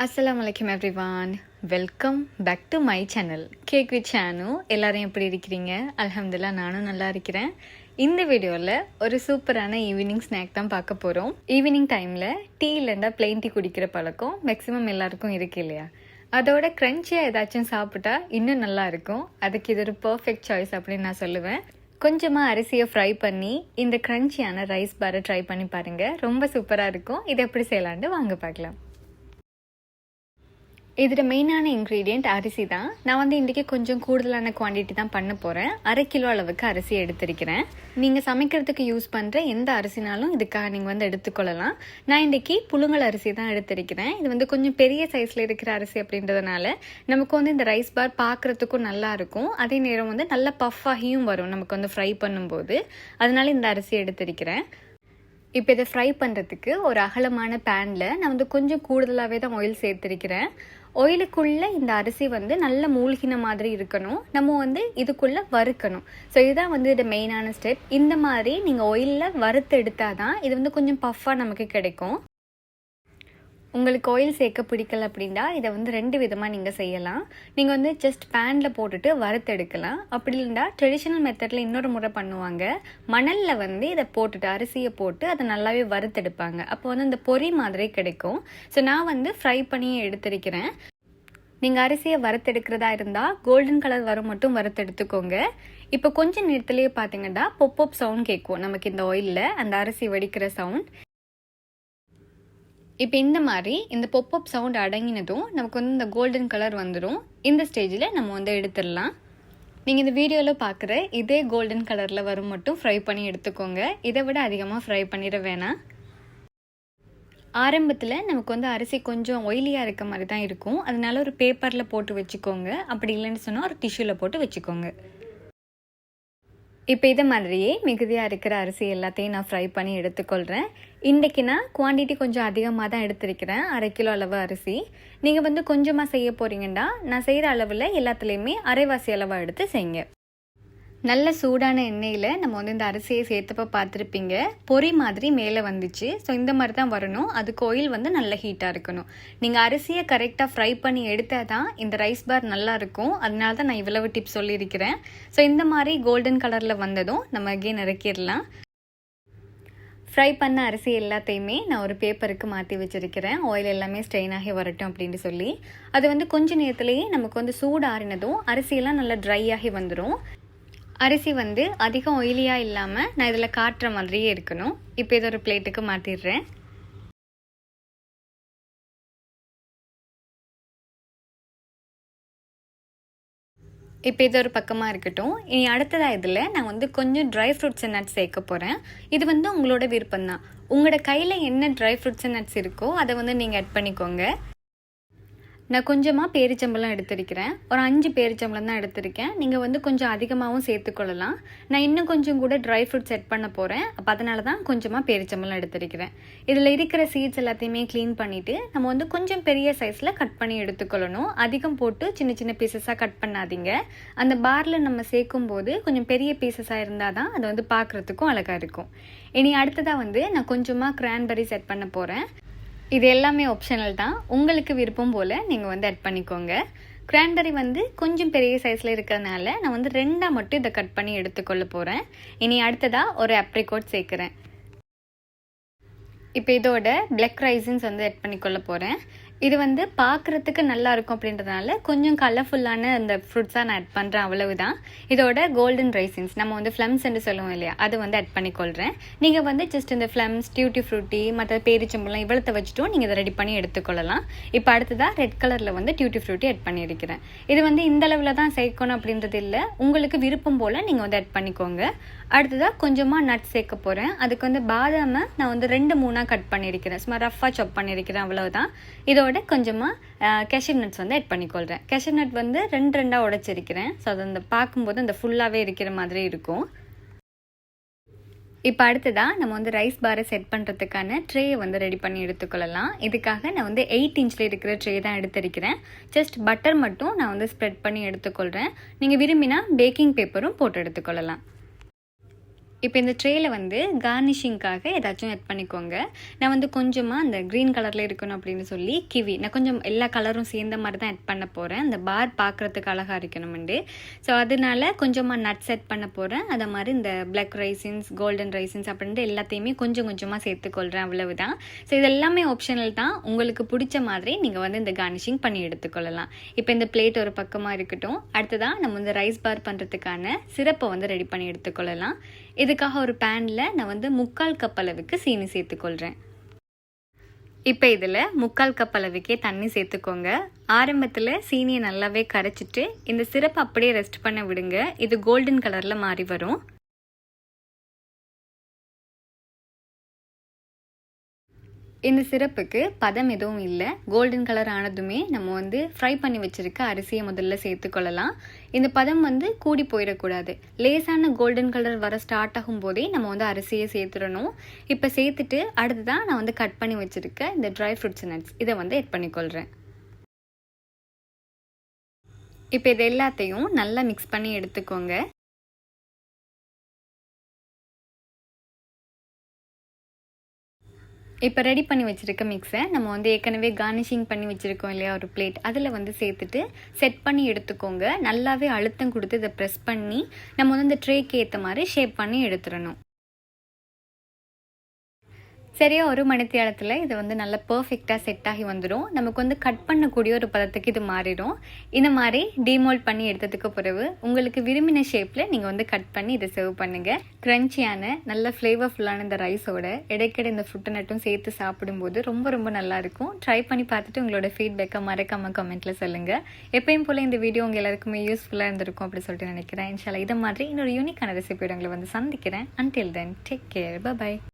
அஸ்ஸலாமு every everyone welcome back to my channel cake with Chenu எல்லாரும் எப்படி இருக்கிறீங்க? அலமதுல்லா நானும் நல்லா இருக்கிறேன். இந்த வீடியோவில் ஒரு சூப்பரான ஈவினிங் ஸ்நாக் தான் பார்க்க போகிறோம் ஈவினிங் டைமில் டீ இல்லைண்டா பிளெயின் டீ குடிக்கிற பழக்கம் மேக்ஸிமம் எல்லாருக்கும் இருக்கு இல்லையா? அதோட க்ரன்ச்சியாக ஏதாச்சும் சாப்பிட்டா இன்னும் நல்லா இருக்கும். அதுக்கு இது ஒரு பர்ஃபெக்ட் சாய்ஸ் அப்படின்னு நான் சொல்லுவேன். கொஞ்சமாக அரிசியை ஃப்ரை பண்ணி இந்த க்ரன்ச்சியான ரைஸ் பாரை ட்ரை பண்ணி பாருங்கள் ரொம்ப சூப்பராக இருக்கும். இதை எப்படி செய்யலான்ட்டு வாங்க பார்க்கலாம். இதில் மெயினான இன்க்ரீடியண்ட் அரிசி தான். நான் வந்து இன்றைக்கி கொஞ்சம் கூடுதலான குவான்டிட்டி தான் பண்ண போகிறேன் அரை கிலோ அளவுக்கு அரிசி எடுத்திருக்கிறேன். நீங்கள் சமைக்கிறதுக்கு யூஸ் பண்ணுற எந்த அரிசினாலும் இதுக்காக நீங்கள் வந்து எடுத்துக்கொள்ளலாம். நான் இன்றைக்கி புழுங்கல் அரிசி தான் எடுத்திருக்கிறேன். இது வந்து கொஞ்சம் பெரிய சைஸில் இருக்கிற அரிசி அப்படின்றதுனால நமக்கு வந்து இந்த ரைஸ் பார் பார்க்குறதுக்கும் நல்லா இருக்கும். அதே நேரம் வந்து நல்ல பஃப்பாகியும் வரும் நமக்கு வந்து ஃப்ரை பண்ணும்போது. அதனால இந்த அரிசி எடுத்திருக்கிறேன். இப்போ இதை ஃப்ரை பண்ணுறதுக்கு ஒரு அகலமான பேனில் நான் வந்து கொஞ்சம் கூடுதலாகவே தான் ஆயில் சேர்த்துருக்கிறேன். ஆயிலுக்குள்ளே இந்த அரிசி வந்து நல்ல மூழ்கின மாதிரி இருக்கணும். நம்ம வந்து இதுக்குள்ளே வறுக்கணும். ஸோ இதுதான் வந்து இது மெயினான ஸ்டெப் இந்த மாதிரி நீங்கள் ஆயிலில் வறுத்து எடுத்தால் தான் இது வந்து கொஞ்சம் பஃப்பாக நமக்கு கிடைக்கும். உங்களுக்கு ஆயில் சேர்க்க பிடிக்கல அப்படின்னா இதை வந்து ரெண்டு விதமாக நீங்கள் செய்யலாம். நீங்கள் வந்து ஜஸ்ட் பேனில் போட்டுட்டு வறுத்தெடுக்கலாம் அப்படி இல்லைன்னா ட்ரெடிஷ்னல் மெத்தடில் இன்னொரு முறை பண்ணுவாங்க. மணலில் வந்து இதை போட்டுட்டு அரிசியை போட்டு அதை நல்லாவே வறுத்தெடுப்பாங்க அப்போ வந்து இந்த பொரி மாதிரி கிடைக்கும். ஸோ நான் வந்து ஃப்ரை பண்ணி எடுத்திருக்கிறேன். நீங்கள் அரிசியை வறுத்தெடுக்கிறதா இருந்தால் கோல்டன் கலர் வரும் மட்டும் வறுத்தெடுத்துக்கோங்க இப்போ கொஞ்சம் நேரத்துலேயே பார்த்தீங்கன்னா பொப்பப் சவுண்ட் கேட்கும். நமக்கு இந்த ஆயிலில் அந்த அரிசி வடிக்கிற சவுண்ட் இப்போ இந்த மாதிரி இந்த பொப்பப் சவுண்ட் அடங்கினதும் நமக்கு வந்து இந்த கோல்டன் கலர் வந்துடும் இந்த ஸ்டேஜில் நம்ம வந்து எடுத்துடலாம். நீங்கள் இந்த வீடியோவில் பார்க்குற இதே கோல்டன் கலரில் வரும் மட்டும் ஃப்ரை பண்ணி எடுத்துக்கோங்க. இதை விட அதிகமாக ஃப்ரை பண்ணிட வேணாம். ஆரம்பத்தில் நமக்கு வந்து அரிசி கொஞ்சம் ஒயிலியாக இருக்க மாதிரி தான் இருக்கும். அதனால ஒரு பேப்பரில் போட்டு வச்சுக்கோங்க. அப்படி இல்லைன்னு சொன்னால் ஒரு டிஷ்யூவில் போட்டு வச்சுக்கோங்க. இப்போ இதை மாதிரியே மிகுதியாக இருக்கிற அரிசி எல்லாத்தையும் நான் ஃப்ரை பண்ணி எடுத்துக்கொள்கிறேன் இன்றைக்கி நான் குவான்டிட்டி கொஞ்சம் அதிகமாக தான் எடுத்திருக்கிறேன். அரை கிலோ அளவு அரிசி. நீங்கள் வந்து கொஞ்சமாக செய்ய போகிறீங்கன்னா நான் செய்கிற அளவில் எல்லாத்துலேயுமே அரைவாசி அளவாக எடுத்து செய்யுங்க. நல்ல சூடான எண்ணெயில் நம்ம வந்து இந்த அரிசியை சேர்த்தப்ப பார்த்துருப்பீங்க. பொறி மாதிரி மேலே வந்துச்சு. ஸோ இந்த மாதிரி தான் வரணும். அது கோயில் வந்து நல்ல ஹீட்டாக இருக்கணும். நீங்கள் அரிசியை கரெக்டாக ஃப்ரை பண்ணி எடுத்தால் தான் இந்த ரைஸ் பார் நல்லா இருக்கும். அதனால தான் நான் இவ்வளவு டிப்ஸ் சொல்லியிருக்கிறேன். ஸோ இந்த மாதிரி கோல்டன் கலரில் வந்ததும் நம்ம அகெயின் இறக்கிடலாம். ஃப்ரை பண்ண அரிசி எல்லாத்தையுமே நான் ஒரு பேப்பருக்கு மாற்றி வச்சுருக்கிறேன். ஆயில் எல்லாமே ஸ்ட்ரெயின் ஆகி வரட்டும் அப்படின்னு சொல்லி. அது வந்து கொஞ்ச நேரத்துலேயே நமக்கு வந்து சூடாறினதும் அரிசியெல்லாம் நல்லா ட்ரை ஆகி வந்துடும் அரிசி வந்து அதிகம் ஒயிலியாக இல்லாமல் நான் இதில் காட்டுற மாதிரியே இருக்கணும். இப்போ இதை ஒரு பிளேட்டுக்கு மாற்றிடுறேன் இப்போ இது ஒரு பக்கமாக இருக்கட்டும். இனி அடுத்ததாக இதில் நான் வந்து கொஞ்சம் ட்ரை ஃப்ரூட்ஸ் அண்ட் நட்ஸ் சேர்க்க போகிறேன் இது வந்து உங்களோட விருப்பம் தான் உங்களோட கையில் என்ன ட்ரை ஃப்ரூட்ஸ் அண்ட் நட்ஸ் இருக்கோ அதை வந்து நீங்கள் ஆட் பண்ணிக்கோங்க. நான் கொஞ்சமாக பேரிச்சம்பளம் எடுத்திருக்கிறேன். ஒரு அஞ்சு பேரிச்சம்பளம் தான் எடுத்திருக்கேன். நீங்கள் வந்து கொஞ்சம் அதிகமாகவும் சேர்த்துக்கொள்ளலாம். நான் இன்னும் கொஞ்சம் கூட ட்ரை ஃப்ரூட் செட் பண்ண போகிறேன் அப்போ அதனால தான் கொஞ்சமாக பேரிச்சம்பளம் எடுத்திருக்கிறேன். இதில் இருக்கிற சீட்ஸ் எல்லாத்தையுமே க்ளீன் பண்ணிவிட்டு நம்ம வந்து கொஞ்சம் பெரிய சைஸில் கட் பண்ணி எடுத்துக்கொள்ளணும். அதிகம் போட்டு சின்ன சின்ன பீசஸாக கட் பண்ணாதீங்க. அந்த பாரில் நம்ம சேர்க்கும் போது கொஞ்சம் பெரிய பீசஸாக இருந்தால் தான் அது வந்து பார்க்குறதுக்கும் அழகாக இருக்கும். இனி அடுத்ததாக வந்து நான் கொஞ்சமாக கிரான்பெரி செட் பண்ண போகிறேன் இது எல்லாமே ஆப்ஷனல் தான். உங்களுக்கு விருப்பம் போல் நீங்கள் வந்து ஆட் பண்ணிக்கோங்க. கிரான்பெரி வந்து கொஞ்சம் பெரிய சைஸில் இருக்கிறதுனால நான் வந்து ரெண்டாக மட்டும் இதை கட் பண்ணி எடுத்துக்கொள்ள போகிறேன் இனி அடுத்ததாக ஒரு அப்ரிகோட் சேர்க்குறேன். இப்போ இதோட பிளக் ரைசின்ஸ் வந்து ஆட் பண்ணிக்கொள்ள போகிறேன் இது வந்து பார்க்குறதுக்கு நல்லா இருக்கும் அப்படின்றதுனால கொஞ்சம் கலர்ஃபுல்லான அந்த ஃப்ரூட்ஸாக நான் ஆட் பண்ணுறேன் அவ்வளவுதான். இதோட கோல்டன் ரைசின்ஸ் நம்ம வந்து ஃப்ளம்ஸ் என்று சொல்லுவோம் இல்லையா? அது வந்து ஆட் பண்ணிக்கொள்கிறேன் நீங்கள் வந்து ஜஸ்ட் இந்த ஃப்ளம்ஸ் டியூட்டி ஃப்ரூட்டி மற்ற பேரிச்சம்பளம் இவ்வளோத்த வச்சுட்டும் நீங்கள் இதை ரெடி பண்ணி எடுத்துக்கொள்ளலாம். இப்போ அடுத்ததாக ரெட் கலரில் வந்து டியூட்டி ஃப்ரூட்டி ஆட் பண்ணியிருக்கிறேன். இது வந்து இந்த அளவில் தான் சேர்க்கணும் அப்படின்றது இல்லை. உங்களுக்கு விருப்பம் போல் நீங்கள் வந்து ஆட் பண்ணிக்கோங்க. அடுத்ததாக கொஞ்சமாக நட் சேர்க்க போகிறேன் அதுக்கு வந்து பாதாமை நான் வந்து ரெண்டு மூணாக கட் பண்ணியிருக்கிறேன். சும்மா ரஃப்பாக சாப் பண்ணியிருக்கிறேன் அவ்வளோதான் இதோட கொஞ்சமாக கேஷர் நட்ஸ் வந்து ஆட் பண்ணிக்கொள்கிறேன் கேஷர் நட் வந்து ரெண்டு ரெண்டாக உடைச்சிருக்கிறேன். ஸோ அது அந்த பார்க்கும்போது அந்த ஃபுல்லாகவே இருக்கிற மாதிரி இருக்கும். இப்போ அடுத்ததாக நம்ம வந்து ரைஸ் பாரை செட் பண்ணுறதுக்கான ட்ரேயை வந்து ரெடி பண்ணி எடுத்துக்கொள்ளலாம். இதுக்காக நான் வந்து எயிட் இன்ச்சில் இருக்கிற ட்ரே தான் எடுத்திருக்கிறேன். ஜஸ்ட் பட்டர் மட்டும் நான் வந்து ஸ்ப்ரெட் பண்ணி எடுத்துக்கொள்கிறேன் நீங்கள் விரும்பினா பேக்கிங் பேப்பரும் போட்டு எடுத்துக்கொள்ளலாம். இப்போ இந்த ட்ரேயில் வந்து கார்னிஷிங்காக ஏதாச்சும் ஆட் பண்ணிக்கோங்க. நான் வந்து கொஞ்சமாக அந்த க்ரீன் கலரில் இருக்கணும் அப்படின்னு சொல்லி கிவி நான் கொஞ்சம் எல்லா கலரும் சேர்ந்த மாதிரி தான் ஆட் பண்ண போகிறேன் அந்த பார் பார்க்குறதுக்கு அழகாக இருக்கணும்ண்டு. ஸோ அதனால கொஞ்சமாக நட்ஸ் ஆட் பண்ண போகிறேன் அதை மாதிரி இந்த பிளாக் ரைசின்ஸ் கோல்டன் ரைசின்ஸ் அப்படின்ட்டு எல்லாத்தையுமே கொஞ்சம் கொஞ்சமாக சேர்த்துக்கொள்கிறேன் அவ்வளவு தான் ஸோ இது எல்லாமே ஆப்ஷனல் தான். உங்களுக்கு பிடிச்ச மாதிரி நீங்கள் வந்து இந்த கார்னிஷிங் பண்ணி எடுத்துக்கொள்ளலாம். இப்போ இந்த பிளேட் ஒரு பக்கமாக இருக்கட்டும். அடுத்ததான் நம்ம வந்து ரைஸ் பார் பண்ணுறதுக்கான சிறப்பை வந்து ரெடி பண்ணி எடுத்துக்கொள்ளலாம். இது இதுக்காக ஒரு பேனில் நான் வந்து முக்கால் கப் அளவுக்கு சீனி சேர்த்துக்கொள்கிறேன் இப்போ இதில் முக்கால் கப் அளவுக்கே தண்ணி சேர்த்துக்கோங்க. ஆரம்பத்தில் சீனியை நல்லாவே கரைச்சிட்டு இந்த சிரப் அப்படியே ரெஸ்ட் பண்ண விடுங்க. இது கோல்டன் கலரில் மாறி வரும். இந்த சிறப்புக்கு பதம் எதுவும் இல்லை. கோல்டன் கலர் ஆனதுமே நம்ம வந்து ஃப்ரை பண்ணி வச்சுருக்க அரிசியை முதல்ல சேர்த்துக்கொள்ளலாம் இந்த பதம் வந்து கூடி போயிடக்கூடாது. லேசான கோல்டன் கலர் வர ஸ்டார்ட் ஆகும் போதே நம்ம வந்து அரிசியை சேர்த்துடணும். இப்போ சேர்த்துட்டு அடுத்ததான் நான் வந்து கட் பண்ணி வச்சுருக்க இந்த ட்ரை ஃப்ரூட்ஸ் நட்ஸ் இதை வந்து எட் பண்ணிக்கொள்கிறேன் இப்போ இது எல்லாத்தையும் நல்லா மிக்ஸ் பண்ணி எடுத்துக்கோங்க. இப்போ ரெடி பண்ணி வச்சுருக்க மிக்ஸை நம்ம வந்து ஏற்கனவே கார்னிஷிங் பண்ணி வச்சுருக்கோம் இல்லையா ஒரு பிளேட் அதில் வந்து சேர்த்துட்டு செட் பண்ணி எடுத்துக்கோங்க. நல்லாவே அழுத்தம் கொடுத்து இதை ப்ரெஸ் பண்ணி நம்ம வந்து இந்த ட்ரேக்கு ஏற்ற மாதிரி ஷேப் பண்ணி எடுத்துடணும். சரியாக ஒரு மணித்தியாலத்தில் இது வந்து நல்லா பர்ஃபெக்டாக செட் ஆகி வந்துடும் நமக்கு வந்து கட் பண்ணக்கூடிய ஒரு பதத்துக்கு இது மாறிடும். இந்த மாதிரி டிமோல்ட் பண்ணி எடுத்ததுக்கு பிறகு உங்களுக்கு விரும்பின ஷேப்பில் நீங்கள் வந்து கட் பண்ணி இதை சர்வ் பண்ணுங்கள் க்ரன்ச்சியான நல்ல ஃப்ளேவர்ஃபுல்லான இந்த ரைஸோட இடைக்கிட இந்த ஃபுட்டை நட்டும் சேர்த்து சாப்பிடும்போது ரொம்ப ரொம்ப நல்லாயிருக்கும் ட்ரை பண்ணி பார்த்துட்டு உங்களோட ஃபீட்பேக்கை மறக்காமல் கமெண்ட்டில் சொல்லுங்கள் எப்பயும் போல் இந்த வீடியோ உங்கள் எல்லாருக்குமே யூஸ்ஃபுல்லாக இருந்திருக்கும் அப்படி சொல்லிட்டு நினைக்கிறேன். இன்ஷாலா இதை மாதிரி இன்னொரு யூனிக்கான ரெசிபியோட உங்களை வந்து சந்திக்கிறேன். Until then take care bye